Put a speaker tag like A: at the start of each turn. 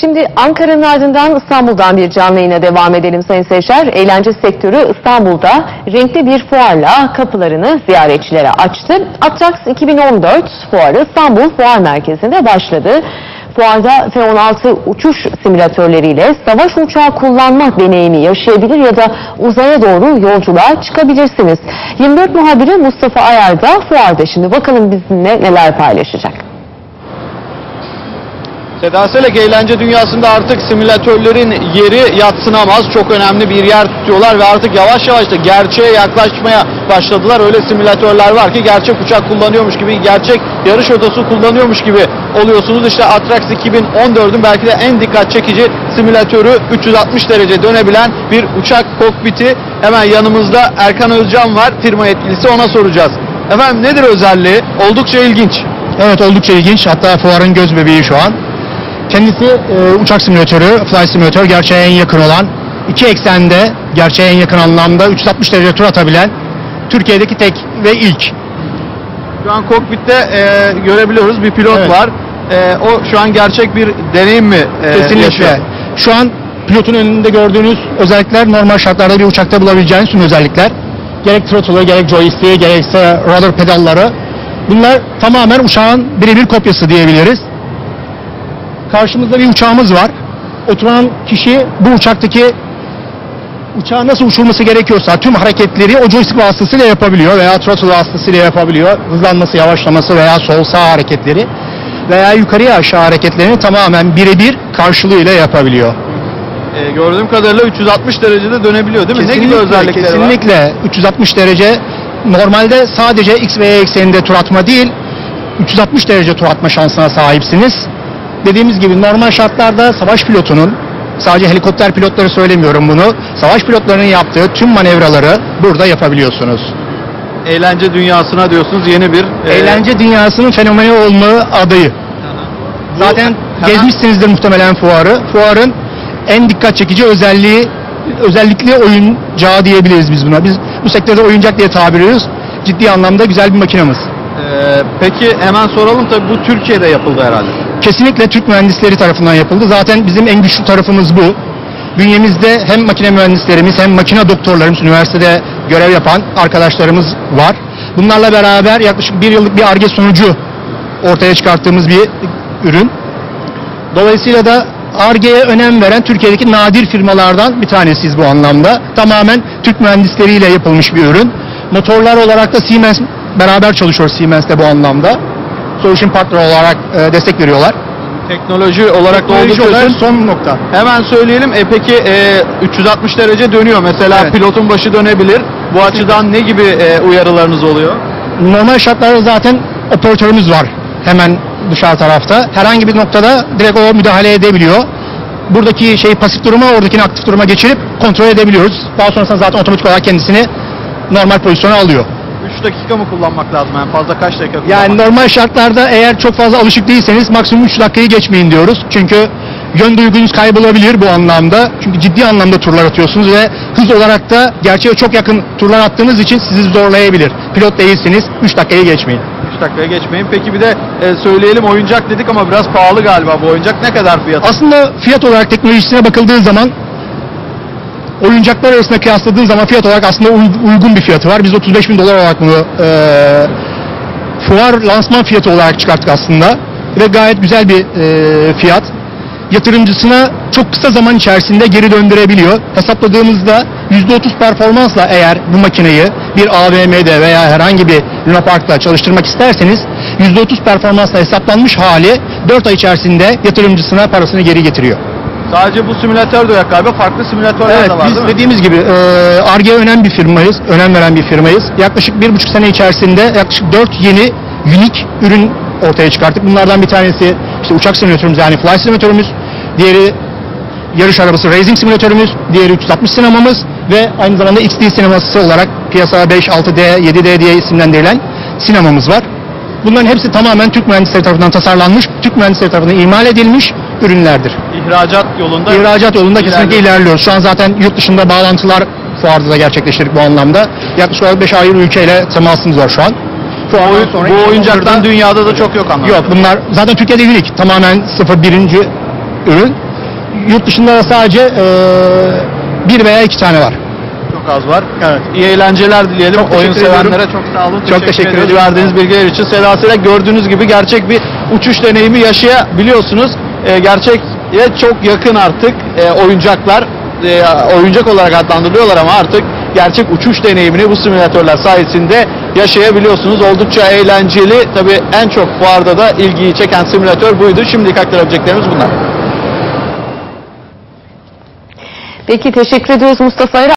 A: Şimdi Ankara'nın ardından İstanbul'dan bir canlı yayına devam edelim Sayın Seyşer. Eğlence sektörü İstanbul'da renkli bir fuarla kapılarını ziyaretçilere açtı. Atrax 2014 fuarı İstanbul Fuar Merkezi'nde başladı. Fuarda F-16 uçuş simülatörleriyle savaş uçağı kullanma deneyimi yaşayabilir ya da uzaya doğru yolculuğa çıkabilirsiniz. 24 muhabiri Mustafa Ayar da fuarda şimdi bakalım bizimle neler paylaşacak.
B: Seda Selek eğlence dünyasında artık simülatörlerin yeri yatsınamaz. Çok önemli bir yer tutuyorlar ve artık yavaş yavaş da gerçeğe yaklaşmaya başladılar. Öyle simülatörler var ki gerçek uçak kullanıyormuş gibi, gerçek yarış otosu kullanıyormuş gibi oluyorsunuz. İşte Atrax 2014'ün belki de en dikkat çekici simülatörü 360 derece dönebilen bir uçak kokpiti. Hemen yanımızda Erkan Özcan var, firma yetkilisi ona soracağız. Efendim nedir özelliği? Oldukça ilginç.
C: Evet oldukça ilginç. Hatta fuarın göz bebeği şu an. Kendisi e, uçak simülatörü, fly simülatör gerçeğe en yakın olan, iki eksende gerçeğe en yakın anlamda 360 derece tur atabilen Türkiye'deki tek ve ilk.
B: Şu an kokpitte e, görebiliyoruz bir pilot
C: Evet.
B: var. E, o şu an gerçek bir deneyim mi e,
C: Kesinlikle.
B: yaşıyor?
C: Şu an pilotun önünde gördüğünüz özellikler normal şartlarda bir uçakta bulabileceğiniz tüm özellikler. Gerek throttle'ı, gerek joystick'i, gerekse rudder pedalları. Bunlar tamamen uçağın birebir kopyası diyebiliriz. Karşımızda bir uçağımız var. Oturan kişi bu uçaktaki uçağın nasıl uçurması gerekiyorsa tüm hareketleri o joystick vasıtasıyla yapabiliyor veya throttle vasıtasıyla yapabiliyor. Hızlanması, yavaşlaması veya sol sağ hareketleri veya yukarıya aşağı hareketlerini tamamen birebir karşılığıyla yapabiliyor.
B: E, gördüğüm kadarıyla 360 derecede dönebiliyor değil mi? ne gibi özellikleri var?
C: kesinlikle 360 derece normalde sadece X ve Y ekseninde tur atma değil 360 derece tur atma şansına sahipsiniz. Dediğimiz gibi normal şartlarda savaş pilotunun sadece helikopter pilotları söylemiyorum bunu. Savaş pilotlarının yaptığı tüm manevraları burada yapabiliyorsunuz.
B: Eğlence dünyasına diyorsunuz yeni bir e,
C: Eğlence dünyasının fenomeni olma adayı.
B: Bu
C: Zaten
B: hemen-
C: gezmişsinizdir muhtemelen fuarı. Fuarın en dikkat çekici özelliği özellikle oyuncağı diyebiliriz biz buna. Biz bu sektörde oyuncak diye tabir ediyoruz. Ciddi anlamda güzel bir makinamız.
B: E, peki hemen soralım tabii bu Türkiye'de yapıldı herhalde.
C: Kesinlikle Türk mühendisleri tarafından yapıldı. Zaten bizim en güçlü tarafımız bu. Bünyemizde hem makine mühendislerimiz hem makine doktorlarımız, üniversitede görev yapan arkadaşlarımız var. Bunlarla beraber yaklaşık bir yıllık bir ARGE sonucu ortaya çıkarttığımız bir ürün. Dolayısıyla da ARGE'ye önem veren Türkiye'deki nadir firmalardan bir tanesiyiz bu anlamda. Tamamen Türk mühendisleriyle yapılmış bir ürün. Motorlar olarak da Siemens beraber çalışıyor Siemens de bu anlamda. Solution Partner olarak e, destek veriyorlar.
B: Teknoloji olarak da
C: Teknoloji
B: oldukça
C: olarak
B: üstün.
C: son nokta.
B: Hemen söyleyelim. E peki e, 360 derece dönüyor. Mesela
C: Evet.
B: pilotun başı dönebilir. Bu açıdan ne gibi e, uyarılarınız oluyor?
C: Normal şartlarda zaten operatörümüz var hemen dışarı tarafta. Herhangi bir noktada direkt o müdahale edebiliyor. Buradaki şey pasif duruma oradakini aktif duruma geçirip kontrol edebiliyoruz. Daha sonrasında zaten otomatik olarak kendisini normal pozisyona alıyor.
B: 3 dakika mı kullanmak lazım? Yani fazla kaç dakika kullanmak
C: Yani normal şartlarda eğer çok fazla alışık değilseniz maksimum 3 dakikayı geçmeyin diyoruz. Çünkü yön duygunuz kaybolabilir bu anlamda. Çünkü ciddi anlamda turlar atıyorsunuz ve hız olarak da gerçeğe çok yakın turlar attığınız için sizi zorlayabilir. Pilot değilsiniz 3 dakikayı geçmeyin.
B: 3 dakikaya geçmeyin. Peki bir de e, söyleyelim oyuncak dedik ama biraz pahalı galiba bu oyuncak. Ne kadar fiyatı?
C: Aslında fiyat olarak teknolojisine bakıldığı zaman oyuncaklar arasında kıyasladığın zaman fiyat olarak aslında uy- uygun bir fiyatı var. Biz 35 bin dolar olarak bunu eee fuar lansman fiyatı olarak çıkarttık aslında. Ve gayet güzel bir eee, fiyat. Yatırımcısına çok kısa zaman içerisinde geri döndürebiliyor. Hesapladığımızda %30 performansla eğer bu makineyi bir AVM'de veya herhangi bir Luna Park'ta çalıştırmak isterseniz %30 performansla hesaplanmış hali 4 ay içerisinde yatırımcısına parasını geri getiriyor.
B: Sadece bu simülatör de yok galiba. Farklı simülatörler
C: Evet
B: de var
C: biz dediğimiz gibi ARGE önem bir firmayız, önem veren bir firmayız. Yaklaşık bir buçuk sene içerisinde yaklaşık dört yeni unik ürün ortaya çıkarttık. Bunlardan bir tanesi işte uçak simülatörümüz yani fly simülatörümüz, diğeri yarış arabası racing simülatörümüz, diğeri 360 sinemamız ve aynı zamanda XD sineması olarak piyasaya 5, 6D, 7D diye isimlendirilen sinemamız var. Bunların hepsi tamamen Türk mühendisleri tarafından tasarlanmış, Türk mühendisleri tarafından imal edilmiş ürünlerdir.
B: İhracat yolunda.
C: İhracat yolunda kesinlikle
B: İlerliyor.
C: ilerliyoruz. Şu an zaten yurt dışında bağlantılar fuarda da gerçekleştirdik bu anlamda. Yaklaşık olarak 5 ayrı ülkeyle temasımız var şu an.
B: Bu,
C: sonra
B: bu oyuncaktan dünyada da çok yok anlamda.
C: Yok bunlar zaten Türkiye'de unik. Tamamen sıfır birinci ürün. yurt dışında da sadece e, bir veya iki tane var.
B: Çok az var.
C: Evet.
B: İyi eğlenceler dileyelim.
C: Çok
B: Oyun
C: teşekkür ediyorum.
B: sevenlere çok sağ olun.
C: Çok teşekkür
B: ederiz
C: ediyorum.
B: verdiğiniz bilgiler için. Selek gördüğünüz gibi gerçek bir uçuş deneyimi yaşayabiliyorsunuz. Ee, gerçeğe çok yakın artık e, oyuncaklar. E, oyuncak olarak adlandırılıyorlar ama artık gerçek uçuş deneyimini bu simülatörler sayesinde yaşayabiliyorsunuz. Oldukça eğlenceli. Tabii en çok fuarda da ilgiyi çeken simülatör buydu. Şimdilik aktarabileceklerimiz bunlar.
A: Peki teşekkür ediyoruz Mustafa Eren.